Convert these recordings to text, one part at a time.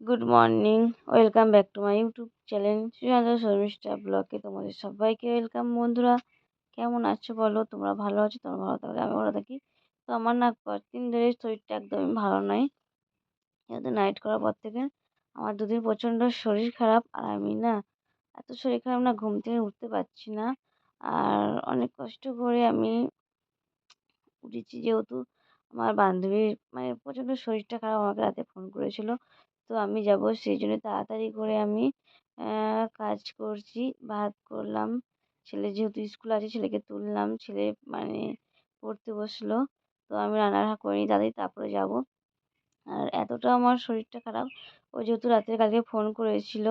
Good morning, welcome back to my YouTube channel Sushant Sharmishtha ব্লগে তোমাদের সবাইকে welcome বন্ধুরা। কেমন আছো বলো? তোমরা ভালো আছো? তোমরা ভালো থাকলে আমি ভালো থাকি। তো আমার না কয়েকদিন ধরে শরীরটা একদমই ভালো নয় যেহেতু নাইট করার পর থেকে আমার দুদিন প্রচণ্ড শরীর খারাপ আর আমি না এত শরীর খারাপ না ঘুম থেকে উঠতে পারছি না। আর অনেক কষ্ট করে আমি উঠেছি যেহেতু আমার বান্ধবীর মানে প্রচণ্ড শরীরটা খারাপ আমাকে রাতে ফোন করেছিল। তো আমি যাব সেই জন্য তাড়াতাড়ি করে আমি কাজ করছি। ভাত করলাম। ছেলে যেহেতু স্কুল আছে ছেলেকে তুললাম। ছেলে মানে পড়তে বসল। তো আমি রান্না করিনি তাড়াতাড়ি তারপরে যাব। আর এতটা আমার শরীরটা খারাপ। ও যেহেতু রাত্রে কালকে ফোন করেছিল,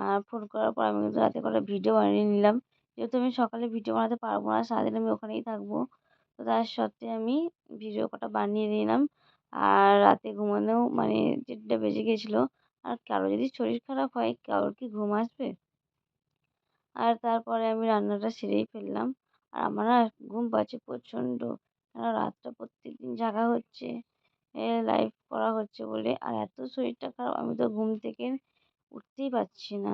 আর ফোন করার পর আমি কিন্তু রাতে করে ভিডিও বানিয়ে নিলাম। যেহেতু আমি সকালে ভিডিও বানাতে পারব না, সারাদিন আমি ওখানেই থাকব। তো তার সত্ত্বে আমি ভিডিও কটা বানিয়ে নিলাম। আর রাতে ঘুমানোও মানে দেড়টা বেজে গিয়েছিল আর কারও যদি শরীর খারাপ হয়, কারোর কি ঘুম আসবে? আর তারপরে আমি রান্নাটা সেরেই ফেললাম। আর আমার না ঘুম পাচ্ছে প্রচণ্ড। কেন রাতটা প্রত্যেক দিন জাগা হচ্ছে লাইভ করা হচ্ছে বলে। আর এত শরীরটা খারাপ, আমি তো ঘুম থেকে উঠতেই পারছি না।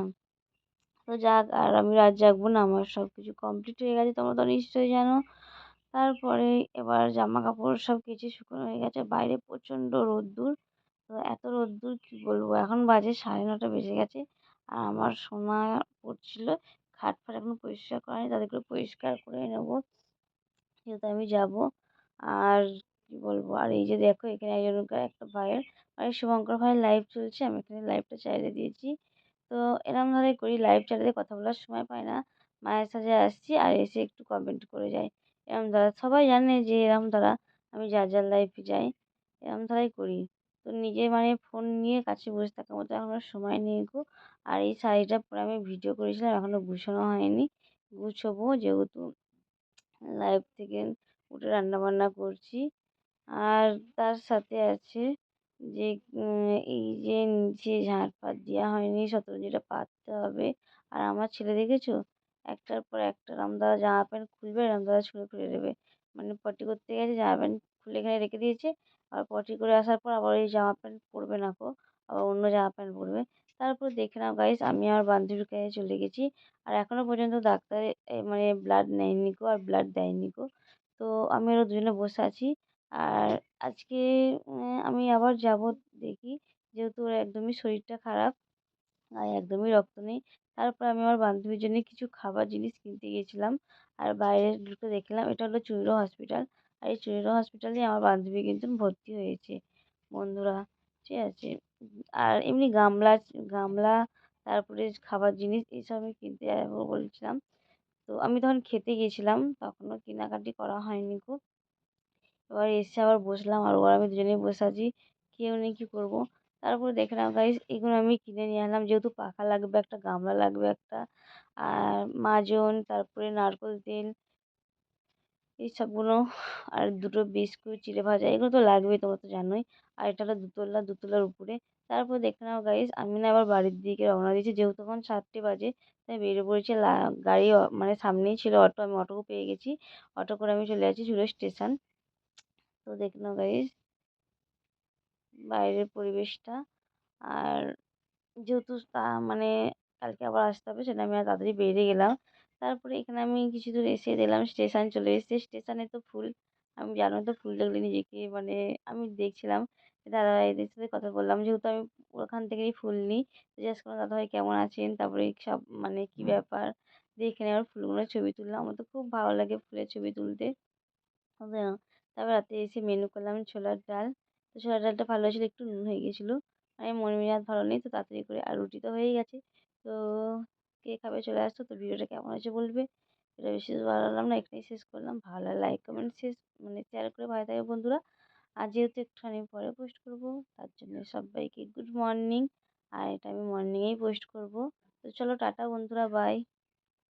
তো যাক, আর আমি রাত জাগবো না, আমার সব কিছু কমপ্লিট হয়ে গেছে। তোমরা তো নিশ্চয়ই জানো। তারপরে এবার জামা কাপড় সব কেচে শুকনো হয়ে গেছে। বাইরে প্রচণ্ড রোদ্দুর। তো এত রোদ্দুর কী বলব? এখন বাজে সাড়ে নটা বেজে গেছে। আর আমার সোনা পড়ছিল। খাট ফাট এখনও পরিষ্কার করা হয়নি। তাদেরকে পরিষ্কার করে নেব। যেহেতু আমি যাব। আর কী বলব? আর এই যে দেখো, এখানে একজনকার একটা ভাইয়ের মানে শুভঙ্কর ভাইয়ের লাইভ চলছে। আমি এখানে লাইভটা চালিয়ে দিয়েছি। তো এরমভাবে করি। লাইভ চালাতে কথা বলার সময় পাই না। মায়ের সাথে আসছি আর এসে একটু কমেন্ট করে যাই এরম দ্বারা সবাই জানে যে এরম দ্বারা আমি যার যার লাইফে যাই, এরম দ্বারাই করি। তো নিজে মানে ফোন নিয়ে কাছে বসে থাকার মতো এখন আর সময় নেই গো। আর এই শাড়িটা পরে আমি ভিডিও করেছিলাম এখনও গুছানো হয়নি। গুছোবো যেহেতু লাইভ থেকে উঠে রান্নাবান্না করছি। আর তার সাথে আছে যে এই যে নিচে ঝাঁট ফাট দেওয়া হয়নি, সতেরো যেটা পাততে হবে। আর আমার ছেলে দেখেছ? একটার পর একটা এরম দ্বারা জামা প্যান্ট খুলবে এরম দ্বারা ছুঁড়ে ফেলে দেবে। মানে পটি করতে গেছে, জামা প্যান্ট খুলে এখানে রেখে দিয়েছে। আর পটি করে আসার পর আবার ওই জামা প্যান্ট পরবে না কো আবার অন্য জামা প্যান্ট পরবে। তারপর দেখে নাও গাইস আমি আমার বান্ধবীর কাছে চলে গেছি। আর এখনও পর্যন্ত ডাক্তার মানে ব্লাড নেয়নি কো আর ব্লাড দেয়নি কো তো আমি আরও দুজনে বসে আছি। আর আজকে আমি আবার যাব দেখি। যেহেতু ওর একদমই শরীরটা খারাপ, আর একদমই রক্ত নেই তারপর আমি আমার বান্ধবীর জন্য কিছু খাবার জিনিস কিনতে গিয়েছিলাম। আর বাইরে ঢুকে দেখলাম এটা হলো চুইরো হসপিটাল। আর এই চুইরো হসপিটালে আমার বান্ধবী কিন্তু ভর্তি হয়েছে, বন্ধুরা। ঠিক আছে? আর এমনি গামলা গামলা, তারপরে খাবার জিনিস এইসব আমি কিনতে যাব বলছিলাম। তো আমি তখন খেতে গিয়েছিলাম, তখনও কেনাকাটি করা হয়নি খুব। এবার এসে আবার বসলাম আর ওরা আমি দুজনেই বসে আছি। কেউ নেই কী করব? তারপরে দেখে নাও গাইস, এগুলো আমি কিনে নিয়ে আসলাম যেহেতু পাখা লাগবে একটা, গামলা লাগবে একটা, আর মাজন, তারপরে নারকোল তেল, এই সবগুলো, আর দুটো বিস্কুট, চিড়ে ভাজা, এগুলো তো লাগবেই, তোমরা তো জানোই। আর এটা হলো দুতলা, দুতলার উপরে। তারপর দেখে নাও গাইস, আমি না আবার বাড়ির দিকে রওনা দিয়েছি। যেহেতু তখন সাতটে বাজে, তাই বেরিয়ে পড়েছি গাড়ি মানে সামনেই ছিল অটো, আমি অটোও পেয়ে গেছি। অটো করে আমি চলে যাচ্ছি চুলো স্টেশন। তো দেখে নাও গাইস বাইরের পরিবেশটা। আর যেহেতু তা মানে কালকে আবার আসতে হবে সেটা আমি আর তাড়াতাড়ি বেরিয়ে গেলাম। তারপরে এখানে আমি কিছু দূর এসে দেখলাম স্টেশন চলে এসেছে। স্টেশনে তো ফুল আমি জানো তো ফুল দেখলে নিজেকে মানে আমি দেখছিলাম। দাদাভাইদের সাথে কথা বললাম যেহেতু আমি ওখান থেকেই ফুল নিই জিজ্ঞেস করলাম দাদাভাই কেমন আছেন? তারপরে সব মানে কী ব্যাপার? দেখে নিয়ে আবার ফুলগুলোর ছবি তুললাম। আমার তো খুব ভালো লাগে ফুলের ছবি তুলতে। তারপর রাতে এসে মেনু করলাম ছোলার ডাল। তো ছোলার ডালটা ভালো হয়েছিলো, একটু নুন হয়ে গেছিল আমি মন মেজাজ ভালো নেই, তো তাড়াতাড়ি করে আর রুটি তো হয়েই গেছে। তো কে খাবে চলে আসতো, তো ভিডিওটা কেমন হয়েছে বলবে? এটা বেশি লাগলাম না, এখানেই শেষ করলাম। ভালো লাইক কমেন্ট শেষ মানে শেয়ার করে ভালো থাকে বন্ধুরা। আর যেহেতু একটুখানি পরে পোস্ট করব, তার জন্য সবাইকে গুড মর্নিং আর এটা আমি মর্নিংয়েই পোস্ট করব। তো চলো টাটা বন্ধুরা বাই